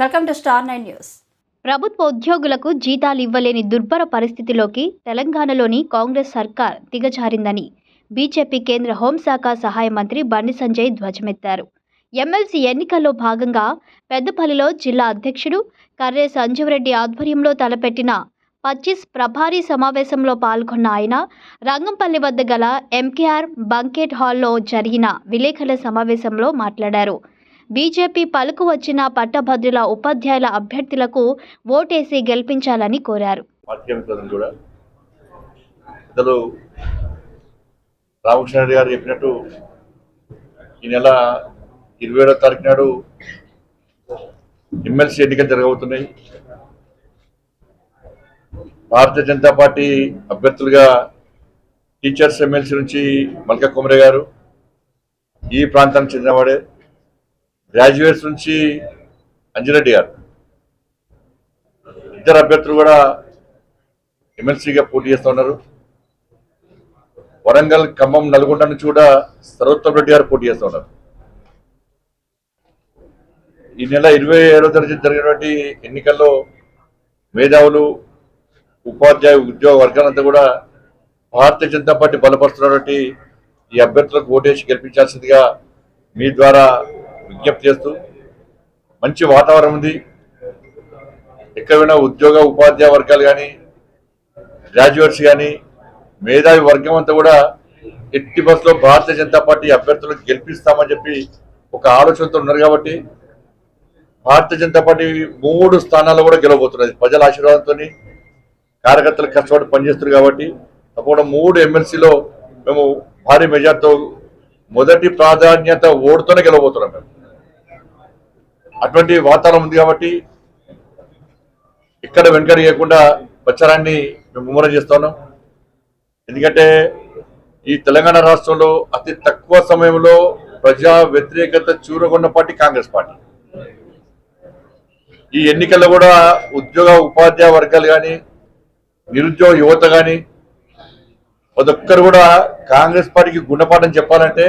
Welcome to star nine news ప్రభుత్వ ఉద్యోగులకు జీతాలు ఇవ్వలేని దుర్భర పరిస్థితిలోకి తెలంగాణలోని కాంగ్రెస్ సర్కార్ దిగజారిందని బీజేపీ కేంద్ర హోంశాఖ సహాయ మంత్రి బండి సంజయ్ ధ్వజమెత్తారు. ఎమ్మెల్సీ ఎన్నికల్లో భాగంగా పెద్దపల్లిలో జిల్లా అధ్యక్షుడు కర్రే సంజీవరెడ్డి ఆధ్వర్యంలో తలపెట్టిన పచ్చిస్ ప్రభారీ సమావేశంలో పాల్గొన్న ఆయన రంగంపల్లి వద్ద గల ఎంకేఆర్ బంకెట్ హాల్లో జరిగిన విలేకరుల సమావేశంలో మాట్లాడారు. బీజేపీ పలుకు వచ్చిన పట్టభద్రుల ఉపాధ్యాయుల అభ్యర్థులకు ఓటేసి గెలిపించాలని కోరారు. రామకృష్ణారెడ్డి కూడా గారు చెప్పినట్టు ఈ నెల ఇరవై ఏడో తారీఖు నాడు ఎమ్మెల్సీ ఎన్నికలు జరగబోతున్నాయి. భారతీయ జనతా పార్టీ అభ్యర్థులుగా టీచర్స్ ఎమ్మెల్సీ నుంచి మల్కా కుమరే గారు ఈ ప్రాంతానికి చెందినవాడే. గ్రాడ్యుయేట్స్ నుంచి అంజిరెడ్డి గారు. ఇద్దరు అభ్యర్థులు కూడా ఎమ్మెల్సీగా పోటీ చేస్తూ ఉన్నారు. వరంగల్ ఖమ్మం నల్గొండ నుంచి కూడా సర్వోత్తమ్ రెడ్డి గారు పోటీ చేస్తూ ఉన్నారు. ఈ నెల ఇరవై ఏడో తరగతి జరిగినటువంటి ఎన్నికల్లో మేధావులు ఉపాధ్యాయ ఉద్యోగ వర్గాలంతా కూడా భారతీయ జనతా పార్టీ బలపరుస్తున్నటువంటి ఈ అభ్యర్థులకు ఓటేసి గెలిపించాల్సిందిగా మీ ద్వారా విజ్ఞప్తి చేస్తూ మంచి వాతావరణం ఉంది. ఎక్కడైనా ఉద్యోగ ఉపాధ్యాయ వర్గాలు కానీ గ్రాడ్యుయేట్స్ కానీ మేధావి వర్గం అంతా కూడా ఎట్టి బస్సులో భారతీయ జనతా పార్టీ అభ్యర్థులకు గెలిపిస్తామని చెప్పి ఒక ఆలోచనతో ఉన్నారు కాబట్టి భారతీయ జనతా పార్టీ మూడు స్థానాల్లో కూడా గెలవబోతున్నది. ప్రజల ఆశీర్వాదంతో కార్యకర్తలు కష్టపడి పనిచేస్తారు కాబట్టి తప్పకుండా మూడు ఎమ్మెల్సీలో మేము భారీ మెజార్టీతో మొదటి ప్రాధాన్యత ఓటుతోనే గెలవబోతున్నాం మేము. అటువంటి వాతావరణం ఉంది కాబట్టి ఇక్కడ వెనుకడి చేయకుండా ప్రచారాన్ని మేము ముమ్మరం చేస్తున్నాం ఎందుకంటే ఈ తెలంగాణ రాష్ట్రంలో అతి తక్కువ సమయంలో ప్రజా వ్యతిరేకత చూరగొన్న పార్టీ కాంగ్రెస్ పార్టీ. ఈ ఎన్నికల్లో కూడా ఉద్యోగ ఉపాధ్యాయ వర్గాలు కానీ నిరుద్యోగ యువత కానీ ప్రతి ఒక్కరు కూడా కాంగ్రెస్ పార్టీకి గుణపాఠం చెప్పాలంటే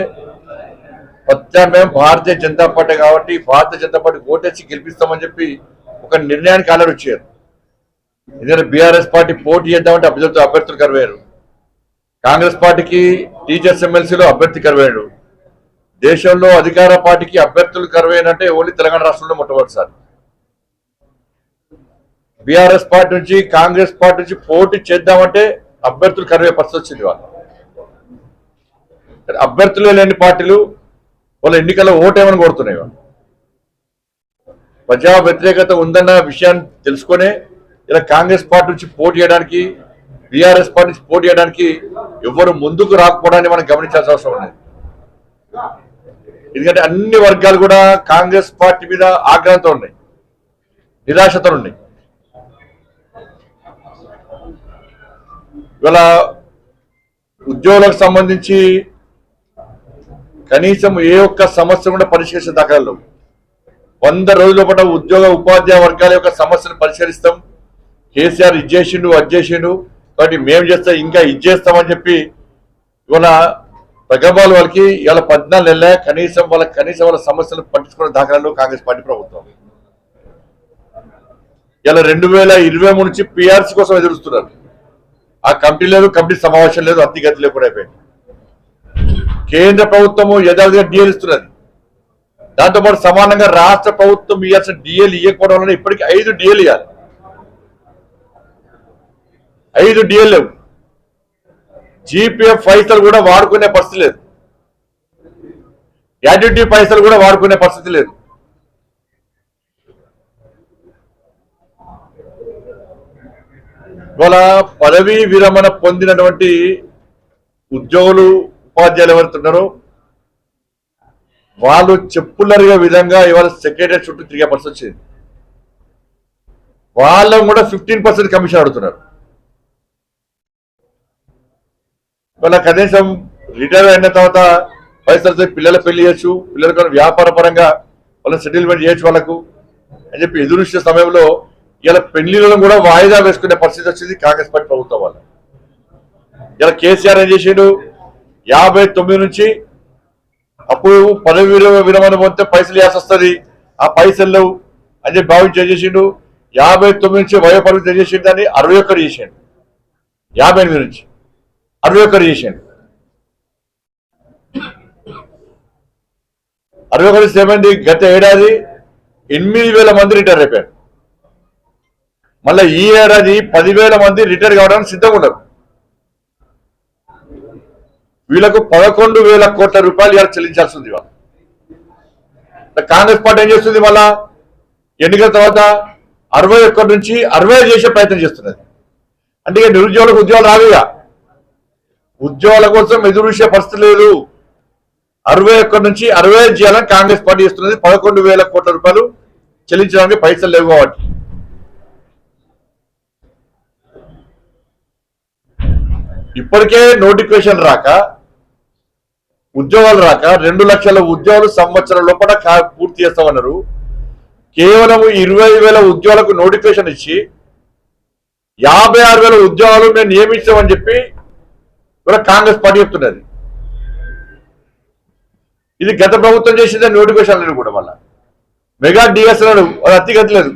ప్రత్యామ్నాయం భారతీయ జనతా పార్టీ కాబట్టి భారతీయ జనతా పార్టీ ఓటేసి గెలిపిస్తామని చెప్పి ఒక నిర్ణయానికి ఆల్రెడీ వచ్చారు. ఎందుకంటే బీఆర్ఎస్ పార్టీ పోటీ చేద్దామంటే అభ్యర్థులు అభ్యర్థులు కరివేరు. కాంగ్రెస్ పార్టీకి టీచర్స్ ఎమ్మెల్సీలో అభ్యర్థి కరువేడు దేశంలో అధికార పార్టీకి అభ్యర్థులు కరువేనంటే ఓన్లీ తెలంగాణ రాష్ట్రంలో మొట్టమొదటిసారి. బీఆర్ఎస్ పార్టీ నుంచి కాంగ్రెస్ పార్టీ నుంచి పోటీ చేద్దామంటే అభ్యర్థులు కరువే పరిస్థితి వచ్చింది వాళ్ళు అభ్యర్థులే లేని పార్టీలు వాళ్ళ ఎన్నికల్లో ఓటేమని కొడుతున్నాయి వాళ్ళు ప్రజా వ్యతిరేకత ఉందన్న విషయాన్ని తెలుసుకొని ఇలా కాంగ్రెస్ పార్టీ నుంచి పోటీ చేయడానికి బీఆర్ఎస్ పార్టీ నుంచి పోటీ చేయడానికి ఎవరు ముందుకు రాకపోవడాన్ని మనం గమనించాల్సిన అవసరం ఉంది. ఎందుకంటే అన్ని వర్గాలు కూడా కాంగ్రెస్ పార్టీ మీద ఆగ్రహంతో ఉన్నాయి. నిరాశతో ఉన్నాయి. ఇవాళ ఉద్యోగులకు సంబంధించి కనీసం ఏ ఒక్క సమస్య కూడా పరిష్కరించిన దాఖలు వంద రోజుల పాటు ఉద్యోగ ఉపాధ్యాయ వర్గాల యొక్క సమస్యను పరిష్కరిస్తాం. కేసీఆర్ ఇది చేసిండు. కాబట్టి మేము చేస్తే ఇంకా ఇచ్చేస్తామని చెప్పి ఇవాళ ప్రగబాల్ వాళ్ళకి ఇవాళ పద్నాలుగు నెలలే కనీసం వాళ్ళ కనీసం వాళ్ళ సమస్యలు పట్టించుకున్న దాఖలాలు కాంగ్రెస్ పార్టీ ప్రభుత్వం. ఇలా రెండు వేల ఇరవై మూడు నుంచి పిఆర్సీ కోసం ఎదురుస్తున్నారు. ఆ కమిటీ లేదు కమిటీ సమావేశం లేదు అతిగతి లేకుండా అయిపోయింది. కేంద్ర ప్రభుత్వము యథావిధిగా డిఎల్ ఇస్తున్నది. దాంతోపాటు సమానంగా రాష్ట్ర ప్రభుత్వం ఇవ్వాల్సిన డిఎల్ ఇవ్వకపోవడం వల్ల ఇప్పటికీ ఐదు డిఎల్ ఇవ్వాలి ఐదు డిఎల్ లేవు. జీపీఎఫ్ పైసలు కూడా వాడుకునే పరిస్థితి లేదు. గ్రాడ్యుటీ పైసలు కూడా వాడుకునే పరిస్థితి లేదు. ఇవాళ పదవీ విరమణ పొందినటువంటి ఉద్యోగులు ఉపాధ్యాయులు ఎవరుతున్నారో వాళ్ళు చెప్పులరిగే విధంగా ఇవాళ సెక్రటరీ చుట్టూ తిరిగే పరిస్థితి వచ్చింది. వాళ్ళం కూడా ఫిఫ్టీన్ పర్సెంట్ కమిషన్ అడుగుతున్నారు. ఇవాళ కనీసం రిటైర్ అయిన తర్వాత పైసలతో పిల్లల పెళ్ళి చేయొచ్చు పిల్లలకు వ్యాపార పరంగా వాళ్ళని సెటిల్మెంట్ చేయొచ్చు వాళ్ళకు అని చెప్పి ఎదురు సమయంలో ఇలా పెళ్ళిలను కూడా వాయిదా వేసుకునే పరిస్థితి వచ్చింది కాంగ్రెస్ పార్టీ ప్రభుత్వం వల్ల. ఇలా కేసీఆర్ ఏం చేసిండు? యాభై తొమ్మిది నుంచి అప్పుడు పదవి విరమ- విరమణ పొందితే పైసలు వేసొస్తుంది ఆ పైసలు అని చెప్పి భావించి ఏం చేసిండు? యాభై తొమ్మిది నుంచి వయో పరిమితి ఏం చేసిండు దాన్ని అరవై ఒక్కటి చేసాడు. యాభై ఎనిమిది నుంచి అరవై ఒక్కటి చేసాడు. అరవై ఒకటి ఏమైంది? గత ఏడాది ఎనిమిది వేల మంది రిటైర్ అయిపోయారు. మళ్ళీ ఈ ఏడాది పదివేల మంది రిటైర్ కావడానికి సిద్ధంగా ఉన్నారు. వీళ్ళకు పదకొండు వేల కోట్ల రూపాయలు ఇవాళ చెల్లించాల్సి ఉంది ఇవాళ కాంగ్రెస్ పార్టీ ఏం చేస్తుంది మళ్ళా? ఎన్నికల తర్వాత అరవై ఒక్కటి నుంచి అరవై చేసే ప్రయత్నం చేస్తున్నది. అంటే ఇక నిరుద్యోగులకు ఉద్యోగాలు రావుగా ఉద్యోగాల కోసం ఎదురు చూసే పరిస్థితి లేదు. అరవై ఒక్కటి నుంచి అరవై ఐదు చేయాలని కాంగ్రెస్ పార్టీ ఇస్తున్నది పదకొండు వేల కోట్ల రూపాయలు చెల్లించడానికి పైసలు లేవు కాబట్టి. ఇప్పటికే నోటిఫికేషన్ రాక ఉద్యోగాలు రాక రెండు లక్షల ఉద్యోగాలు సంవత్సరం లోపల పూర్తి చేస్తామన్నారు. కేవలం ఇరవై వేల ఉద్యోగాలకు నోటిఫికేషన్ ఇచ్చి యాభై ఆరు వేల ఉద్యోగాలు మేము నియమించామని చెప్పి కూడా కాంగ్రెస్ పార్టీ చెప్తున్నది. ఇది గత ప్రభుత్వం చేసిందే నోటిఫికేషన్ లేదు కూడా మళ్ళా. మెగా డిఎస్ అన్నాడు అది అతిగతి లేదు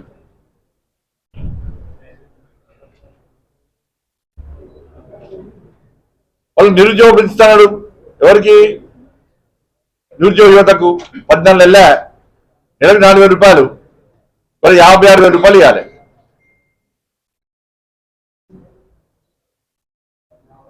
వాళ్ళు నిరుద్యోగం పెంచుతున్నాడు ఎవరికి నిరుద్యోగ యువతకు పద్నాలుగు నెలల నెలకు నాలుగు వేల రూపాయలు మరి యాభై ఆరు వేల రూపాయలు ఇవ్వాలి.